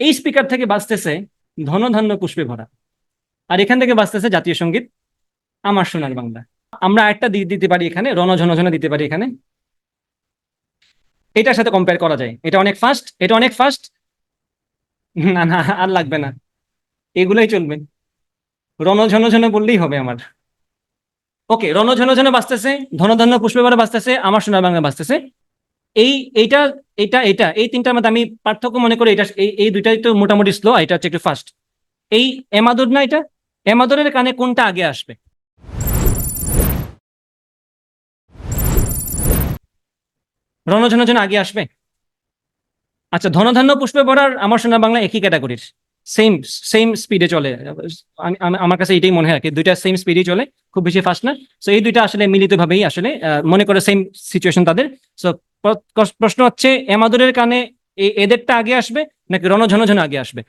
এই স্পিকার থেকে বাজতেছে ধনধান্য পুষ্পে ভরা। আর এখান থেকে বাঁচতেছে জাতীয় সংগীত, আমার সোনার বাংলা। আমরা একটা দিতে পারি এখানে রণঝনঝনা দিতে পারি এখানে। এটার সাথে কম্পেয়ার করা যায়। এটা অনেক ফাস্ট এটা অনেক ফাস্ট না না, আর লাগবে না। এগুলোই চলবে। রণঝনঝনে বললেই হবে আমার। ওকে রণঝনঝনে বাঁচতেছে ধনধন্য পুষ্পে ভরা বাঁচতেছে আমার সোনার বাংলা বাঁচতেছে এই, এইটা এটা এটা এই তিনটার মধ্যে আমি পার্থক্য মনে করি, এটা, এই দুইটাই তো মোটামুটি স্লো এটা হচ্ছে একটু ফাস্ট এই এমাদুর না এটা? এমাদুরের কানে কোনটা আগে আসবে? রণঝনঝন আগে আসবে? আচ্ছা ধনধান্য পুষ্পে ভরার আমার সোনার বাংলা একই ক্যাটাগরির সেম সেম স্পিডে চলে। আমি- আমি- আমার কাছে এটাই মনে হয় কি। দুইটা সেম স্পিডে চলে, খুব বেশি ফাস্ট না। সো এই দুইটা আসলে মিলিতভাবেই আসলে মনে করে সেম সিচুয়েশন তাদের। সো প্রশ্ন হচ্ছে এমাদুরের কানে এদেরটা আগে আসবে, নাকি রণঝনঝন আগে আসবে?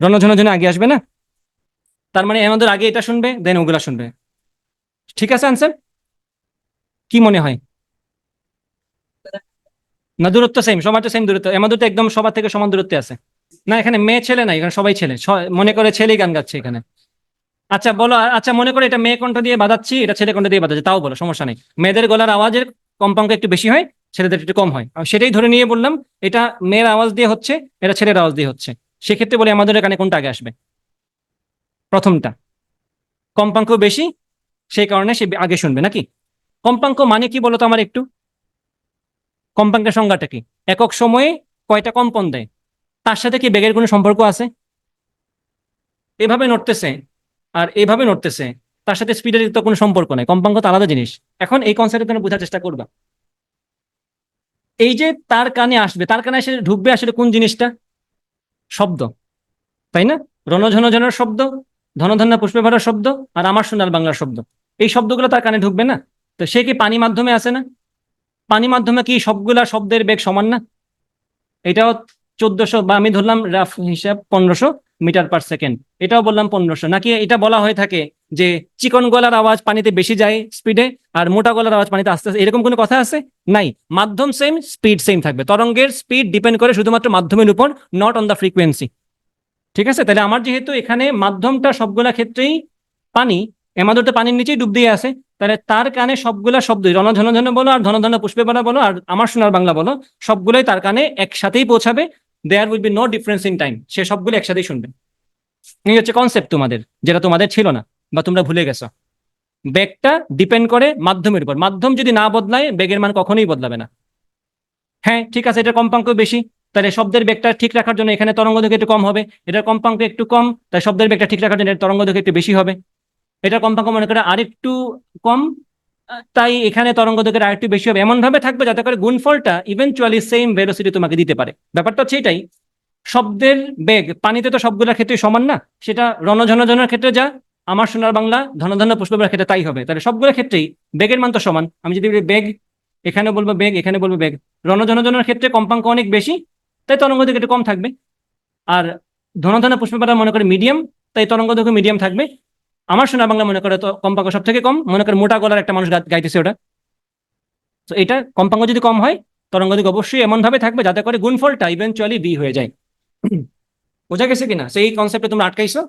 রণঝনঝন আগে আসবে না? তার মানে এমাদুর আগে এটা শুনবে, দেন ওগুলা শুনবে। ঠিক আছে, আনসার? কি মনে হয়? না, দূরত্ব সেম সবার তো সেম দূরত্ব। এমাদুর তো একদম সবার থেকে সমান দূরত্বে আছে। না, এখানে মেয়ে ছেলে না এখানে সবাই ছেলে। মনে করে ছেলেই গান গাচ্ছে এখানে। আচ্ছা বলো আচ্ছা মনে করে এটা মেয়ে কণ্ঠ দিয়ে বাজাচ্ছি, এটা ছেলে কণ্ঠ দিয়ে বাজাচ্ছি, তাও বলো, সমস্যা নেই। মেয়েদের গলার আওয়াজের কম্পাঙ্ক একটু বেশি হয় ছেলেদের একটু কম হয়। সেটাই ধরে নিয়ে বললাম, এটা মেয়ের আওয়াজ দিয়ে হচ্ছে, এটা ছেলের আওয়াজ দিয়ে হচ্ছে। সেক্ষেত্রে বলে আমাদের এখানে কোনটা আগে আসবে? প্রথমটা। কম্পাঙ্ক বেশি, সেই কারণে সে আগে শুনবে, নাকি? কম্পাঙ্ক মানে কি বলতো আমার একটু? কম্পাঙ্কের সংজ্ঞাটা কি? একক সময়ে কয়টা কম্পন দেয়? তার সাথে কি বেগের কোনো সম্পর্ক আছে? এভাবে নড়তেছে, আর এভাবে নড়তেছে, তার সাথে স্পিডের তো কোনো সম্পর্ক নাই। কম্পাঙ্ক তো আলাদা জিনিস। এখন এই কনসেপ্টে তুমি বোঝার চেষ্টা করবা। এই যে তার কানে আসবে, তার কানে এসে ঢুকবে আসলে কোন জিনিসটা? শব্দ, তাই না? রণঝনঝনের শব্দ, ধনধন্য পুষ্পে ভরার শব্দ আর আমার সোনার বাংলার শব্দ। এই শব্দগুলো তার কানে ঢুকবে না? তো সে কি পানি মাধ্যমে আসে না? পানি মাধ্যমে কি সবগুলা শব্দের বেগ সমান না? এটাও চোদ্দশো বা আমি ধরলাম রাফ হিসাব পনেরোশো। Meter per second. এটাও বললাম পনেরোশো। নাকি এটা বলা হয়ে থাকে যে চিকন গলার আওয়াজ পানিতে বেশি যায় স্পিডে আর মোটা গলার আওয়াজ পানিতে আস্তে আস্তে। এরকম কোনো কথা আছে? নাই। মাধ্যম সেম স্পিড সেম থাকবে। তরঙ্গের স্পিড ডিপেন্ড করে শুধুমাত্র মাধ্যমের উপর নট অন দ্য ফ্রিকোয়েন্সি ঠিক আছে? তাহলে আমার যেহেতু এখানে মাধ্যমটা সবগুলা ক্ষেত্রেই পানি, এমাদুরটা পানির নিচেই ডুব দিয়ে আছে, তাহলে তার কানে সবগুলা শব্দ রণঝনঝন বলো আর ধনধন পুষ্পে বলা বলো আর আমার সোনার বাংলা বলো, সবগুলোই তার কানে একসাথেই পৌঁছাবে। There will be no difference in time সে সবগুলো একসাথেই শুনবে। এই হচ্ছে কনসেপ্ট তোমাদের, যেটা তোমাদের ছিল না, বা তোমরা ভুলে গেছো। বেগটা ডিপেন্ড করে মাধ্যমের উপর। মাধ্যম যদি না বদলায় বেগের মান কখনোই বদলাবে না। হ্যাঁ ঠিক আছে, এটা কম্পাঙ্ক বেশি, তাহলে শব্দের বেগটা ঠিক রাখার জন্য এখানে তরঙ্গ দৈর্ঘ্য একটু কম হবে। এটার কম্পাঙ্ক একটু কম, তাই শব্দের বেগটা ঠিক রাখার জন্য তরঙ্গ দৈর্ঘ্য একটু বেশি হবে। এটার কম্পাঙ্ক মনে করে আরেকটু কম তাই এখানে তরঙ্গ দৈর্ঘ্যের আরেকটু বেশি হবে। এমন ভাবে থাকবে যাতে করে গুণফলটা ইভেনচুয়ালি সেম ভেলোসিটি তোমাকে দিতে পারে। ব্যাপারটা হচ্ছে এটাই। শব্দের বেগ, পানিতে তো সবগুলোর ক্ষেত্রে সমান না। সেটা রণঝনঝনের ক্ষেত্রে যা, আমার সোনার বাংলা ধনধন্য পুষ্পের ক্ষেত্রে তাই হবে। তাহলে সবগুলোর ক্ষেত্রেই বেগের মান তো সমান। আমি যদি বেগ, এখানে বলব বেগ, এখানে বলব বেগ। রণজনজনের ক্ষেত্রে কম্পাঙ্ক অনেক বেশি, তাই তরঙ্গ দৈর্ঘ্য একটু কম থাকবে। আর ধনধনা পুষ্পপাতা মনে করে মিডিয়াম তাই তরঙ্গ দৈর্ঘ্য মিডিয়াম থাকবে। আমার সোনার বাংলা মনে করে তো, কম্পাঙ্ক সব থেকে কম, মনে করে মোটা গলার একটা মানুষ গাইতেছে ওটা। তো এটা কম্পাঙ্ক যদি কম হয়, তরঙ্গ দৈর্ঘ্য অবশ্যই এমন ভাবে থাকবে যাতে করে গুণফলটা ইভেনচুয়ালি বি হয়ে যায়। বোঝা গেছে কিনা? সেই কনসেপ্টে তোমরা আটকাইছো।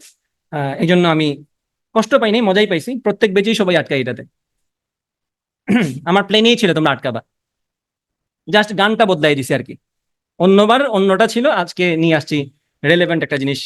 এই জন্য আমি কষ্ট পাইনি, মজাই পাইছি। প্রত্যেক বেজেই সবাই আটকাই এটাতে। আমার প্লেনেই ছিল তোমরা আটকাবা। জাস্ট গানটা বদলাই দিছি আর কি। অন্যবার অন্যটা ছিল, আজকে নিয়ে আসছি রেলেভেন্ট একটা জিনিস।